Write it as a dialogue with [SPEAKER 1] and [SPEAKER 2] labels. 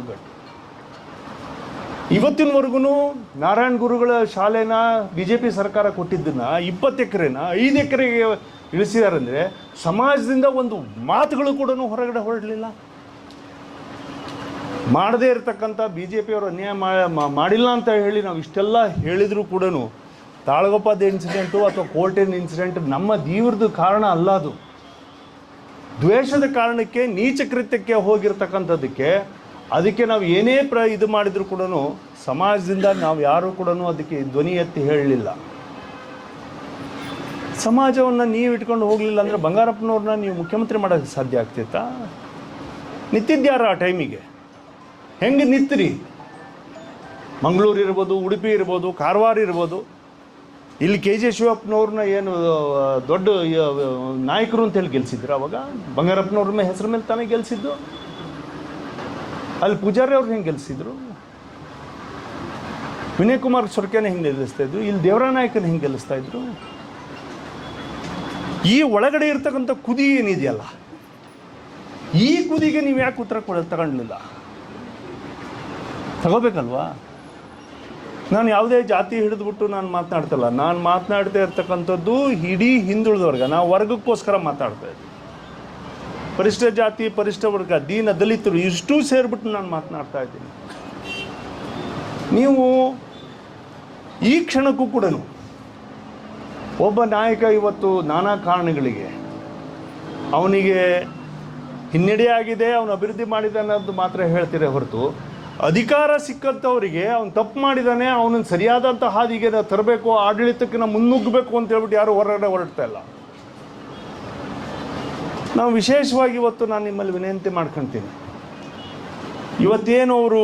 [SPEAKER 1] ಒಗ್ಗಟ್ಟು ಇವತ್ತಿನವರೆಗೂ ನಾರಾಯಣ ಗುರುಗಳ ಶಾಲೆನ ಬಿ ಜೆ ಪಿ ಸರ್ಕಾರ ಕೊಟ್ಟಿದ್ದನ್ನ ಇಪ್ಪತ್ತು ಎಕರೆನ ಐದು ಎಕರೆಗೆ ಇಳಿಸಿದಾರಂದರೆ ಸಮಾಜದಿಂದ ಒಂದು ಮಾತುಗಳು ಕೂಡ ಹೊರಗಡೆ ಹೊರಡಲಿಲ್ಲ. ಮಾಡದೇ ಇರತಕ್ಕಂಥ ಬಿ ಜೆ ಪಿಯವರು ಅನ್ಯಾಯ ಮಾಡಿಲ್ಲ ಅಂತ ಹೇಳಿ ನಾವು ಇಷ್ಟೆಲ್ಲ ಹೇಳಿದರೂ ಕೂಡ ತಾಳಗೊಪ್ಪದ ಇನ್ಸಿಡೆಂಟು ಅಥವಾ ಕೋರ್ಟಿನ ಇನ್ಸಿಡೆಂಟ್ ನಮ್ಮ ದೀವ್ರದ ಕಾರಣ ಅಲ್ಲ ಅದು. ದ್ವೇಷದ ಕಾರಣಕ್ಕೆ, ನೀಚ ಕೃತ್ಯಕ್ಕೆ ಹೋಗಿರ್ತಕ್ಕಂಥದ್ದಕ್ಕೆ ಅದಕ್ಕೆ ನಾವು ಏನೇ ಪ್ರ ಇದು ಮಾಡಿದರೂ ಕೂಡ ಸಮಾಜದಿಂದ ನಾವು ಯಾರೂ ಕೂಡ ಅದಕ್ಕೆ ಧ್ವನಿ ಎತ್ತಿ ಹೇಳಲಿಲ್ಲ. ಸಮಾಜವನ್ನು ನೀವು ಇಟ್ಕೊಂಡು ಹೋಗಲಿಲ್ಲ ಅಂದರೆ ಬಂಗಾರಪ್ಪನವ್ರನ್ನ ನೀವು ಮುಖ್ಯಮಂತ್ರಿ ಮಾಡೋಕ್ಕೆ ಸಾಧ್ಯ ಆಗ್ತಿತ್ತಾ? ನಿಂತಿದ್ಯಾರ ಆ ಟೈಮಿಗೆ? ಹೆಂಗೆ ನಿಂತ್ರಿ? ಮಂಗಳೂರು ಇರ್ಬೋದು, ಉಡುಪಿ ಇರ್ಬೋದು, ಕಾರವಾರ ಇರ್ಬೋದು. ಇಲ್ಲಿ ಕೆ ಜೆ ಶಿವಪ್ಪನವ್ರನ್ನ ಏನು ದೊಡ್ಡ ನಾಯಕರು ಅಂತ ಹೇಳಿ ಗೆಲ್ಸಿದ್ರು ಅವಾಗ? ಬಂಗಾರಪ್ಪನವ್ರ ಹೆಸರು ಮೇಲೆ ತಾನೇ ಗೆಲ್ಸಿದ್ದು? ಅಲ್ಲಿ ಪೂಜಾರಿ ಅವ್ರು ಹೆಂಗೆ ಗೆಲ್ಸಿದ್ರು? ವಿನಯ್ ಕುಮಾರ್ ಸೊರ್ಕೆನ ಹೆಂಗೆ ಗೆಲ್ಲಿಸ್ತಾ ಇದ್ರು? ಇಲ್ಲಿ ದೇವರಾನಾಯಕನ ಹೆಂಗೆ ಗೆಲ್ಲಿಸ್ತಾ ಇದ್ರು? ಈ ಒಳಗಡೆ ಇರ್ತಕ್ಕಂಥ ಕುದಿ ಏನಿದೆಯಲ್ಲ, ಈ ಕುದಿಗೆ ನೀವು ಯಾಕೆ ಉತ್ತರ ಕೊಡ, ತಗೊಂಡ್ಲಿಲ್ಲ? ತಗೋಬೇಕಲ್ವಾ? ನಾನು ಯಾವುದೇ ಜಾತಿ ಹಿಡಿದ್ಬಿಟ್ಟು ನಾನು ಮಾತನಾಡ್ತಲ್ಲ. ನಾನು ಮಾತನಾಡ್ತಾ ಇರ್ತಕ್ಕಂಥದ್ದು ಇಡೀ ಹಿಂದುಳಿದ ನಾವು ವರ್ಗಕ್ಕೋಸ್ಕರ ಮಾತಾಡ್ತಾ ಇದ್ದೆ ಪರಿಷ್ಠ ಜಾತಿ, ಪರಿಷ್ಠ ವರ್ಗ, ದೀನ ದಲಿತರು ಇಷ್ಟೂ ಸೇರಿಬಿಟ್ಟು ನಾನು ಮಾತನಾಡ್ತಾ ಇದ್ದೀನಿ. ನೀವು ಈ ಕ್ಷಣಕ್ಕೂ ಕೂಡ ಒಬ್ಬ ನಾಯಕ ಇವತ್ತು ನಾನಾ ಕಾರಣಗಳಿಗೆ ಅವನಿಗೆ ಹಿನ್ನಡೆಯಾಗಿದೆ ಅವನು ಅಭಿವೃದ್ಧಿ ಮಾಡಿದ ಅನ್ನೋದು ಮಾತ್ರ ಹೇಳ್ತೀರೇ ಹೊರತು ಅಧಿಕಾರ ಸಿಕ್ಕಂಥವರಿಗೆ ಅವನು ತಪ್ಪು ಮಾಡಿದಾನೆ, ಅವನನ್ನು ಸರಿಯಾದಂಥ ಹಾದಿಗೆ ತರಬೇಕು ಆಡಳಿತಕ್ಕೆ ನಾವು ಮುನ್ನುಗ್ಗಬೇಕು ಅಂತ ಹೇಳ್ಬಿಟ್ಟು ಯಾರು ಹೊರಗಡೆ ಹೊರಡ್ತಾ ಇಲ್ಲ. ನಾವು ವಿಶೇಷವಾಗಿ ಇವತ್ತು ನಾನು ನಿಮ್ಮಲ್ಲಿ ವಿನಂತಿ ಮಾಡ್ಕೊತೀನಿ. ಇವತ್ತೇನು ಅವರು